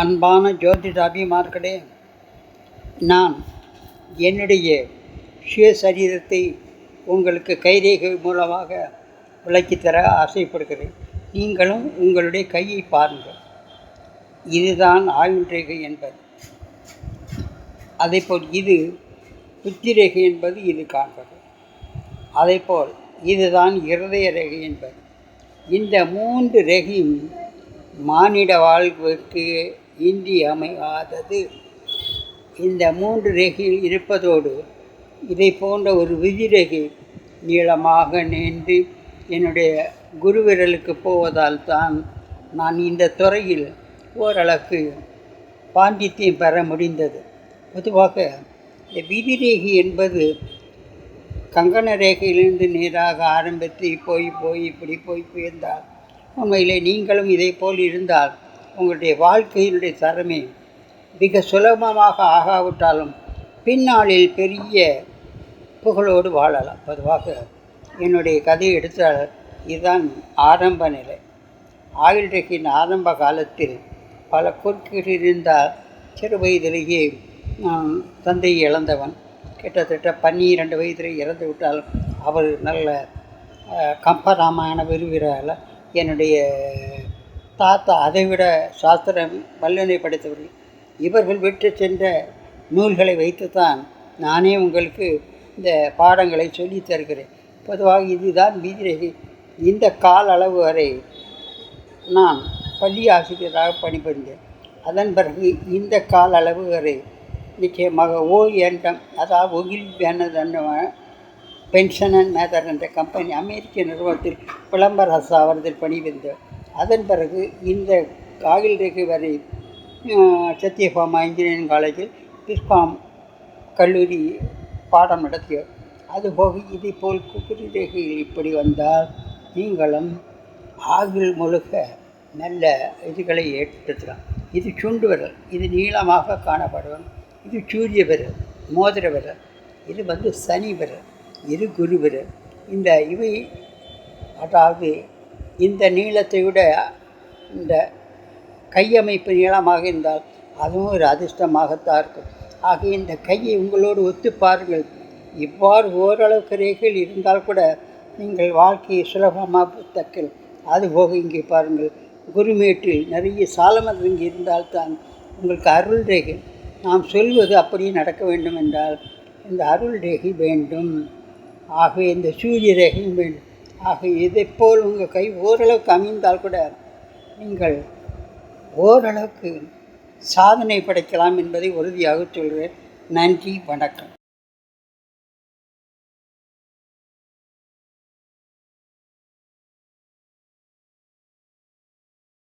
அன்பான ஜோதிட அபிமார்களே நான் என்னுடைய சுயசரீரத்தை உங்களுக்கு கைரேகை மூலமாக விளக்கித்தர ஆசைப்படுகிறேன். நீங்களும் உங்களுடைய கையை பாருங்கள். இதுதான் ஆயுள் ரேகை என்பது. அதேபோல் இது புத்தி ரேகை என்பது இது காண்பது. அதேபோல் இதுதான் இருதய ரேகை என்பது. இந்த மூன்று ரேகையும் மானிட வாழ்வுக்கு இன்றியமையாதது. இந்த மூன்று ரேகையில் இருப்பதோடு இதை போன்ற ஒரு விதிரேகை நீளமாக நீண்டு என்னுடைய குருவிரலுக்கு போவதால் தான் நான் இந்த துறையில் ஓரளவுக்கு பாண்டித்தியம் பெற முடிந்தது. பொதுவாக விதிரேகை விதி என்பது கங்கண ரேகையிலிருந்து நேராக ஆரம்பித்து போய் போய் இப்படி போய் போயிருந்தால் உண்மையிலே நீங்களும் இதை போல் இருந்தால் உங்களுடைய வாழ்க்கையினுடைய தரமே மிக சுலபமாக ஆகாவிட்டாலும் பின்னாளில் பெரிய புகழோடு வாழலாம். பொதுவாக என்னுடைய கதையை எடுத்தால் இதுதான் ஆரம்ப நிலை. ஆயுள் ரேகையின் ஆரம்ப காலத்தில் பல குறுக்கீடு இருந்தால் சிறு வயதிலேயே நான் தந்தையை இழந்தவன். கிட்டத்தட்ட பன்னிரண்டு வயதில் இறந்து விட்டால் அவர் நல்ல கம்பராமாயண விரும்புகிறால என்னுடைய தாத்தா அதைவிட சாஸ்திரம் வல்லனை படைத்தவர்கள் இவர்கள் விட்டு சென்ற நூல்களை வைத்துத்தான் நானே உங்களுக்கு இந்த பாடங்களை சொல்லி தருகிறேன். பொதுவாக இதுதான் விதிரகி இந்த கால அளவு வரை நான் பள்ளி ஆசிரியராக பணிபுரிந்தேன். அதன் பிறகு இந்த கால அளவு வரை நிச்சயமாக ஓ என்டம் அதாவது ஒகில் பேனது பென்ஷன் அண்ட் மேதர் என்ற கம்பெனி அமெரிக்க நிறுவனத்தில் விளம்பர அவரதில் பணிபுரிந்தார் அதன் பிறகு இந்த காகில் ரேகை வரை சத்யபாமா இன்ஜினியரிங் காலேஜில் பிஸ்காம் கல்லூரி பாடம் நடத்தியவர் அதுபோக இதை போல் குக்குரி ரேகையில் இப்படி வந்தால் நீங்களும் ஆகில் முழுக்க நல்ல இதுகளை ஏற்படுத்தலாம். இது சுண்டு விரல் இது நீளமாக காணப்படும் இது சூரிய விரல் மோதிர விரல் இது வந்து சனி விரல் இது குரு விரல். இந்த இவை அதாவது இந்த நீளத்தை விட இந்த கையமைப்பு நீளமாக இருந்தால் அதுவும் ஒரு அதிர்ஷ்டமாகத்தான் இருக்கும். ஆக இந்த கையை உங்களோடு ஒத்து பாருங்கள். இவ்வாறு ஓரளவுக்கு ரேகையில் இருந்தால் கூட நீங்கள் வாழ்க்கையை சுலபமாக தக்கல். அதுபோக இங்கே பாருங்கள். குருமேட்டில் நிறைய சாலமர் இங்கே இருந்தால்தான் உங்களுக்கு அருள் ரேகை. நாம் சொல்வது அப்படியே நடக்க வேண்டும் என்றால் இந்த அருள் ரேகை வேண்டும். ஆகவே இந்த சூரிய ரேகையும் வேண்டும். ஆக இதைப்போல் உங்கள் கை ஓரளவுக்கு அமைந்தால் கூட நீங்கள் ஓரளவுக்கு சாதனை படைக்கலாம் என்பதை உறுதியாக சொல்கிறேன் நன்றி வணக்கம்.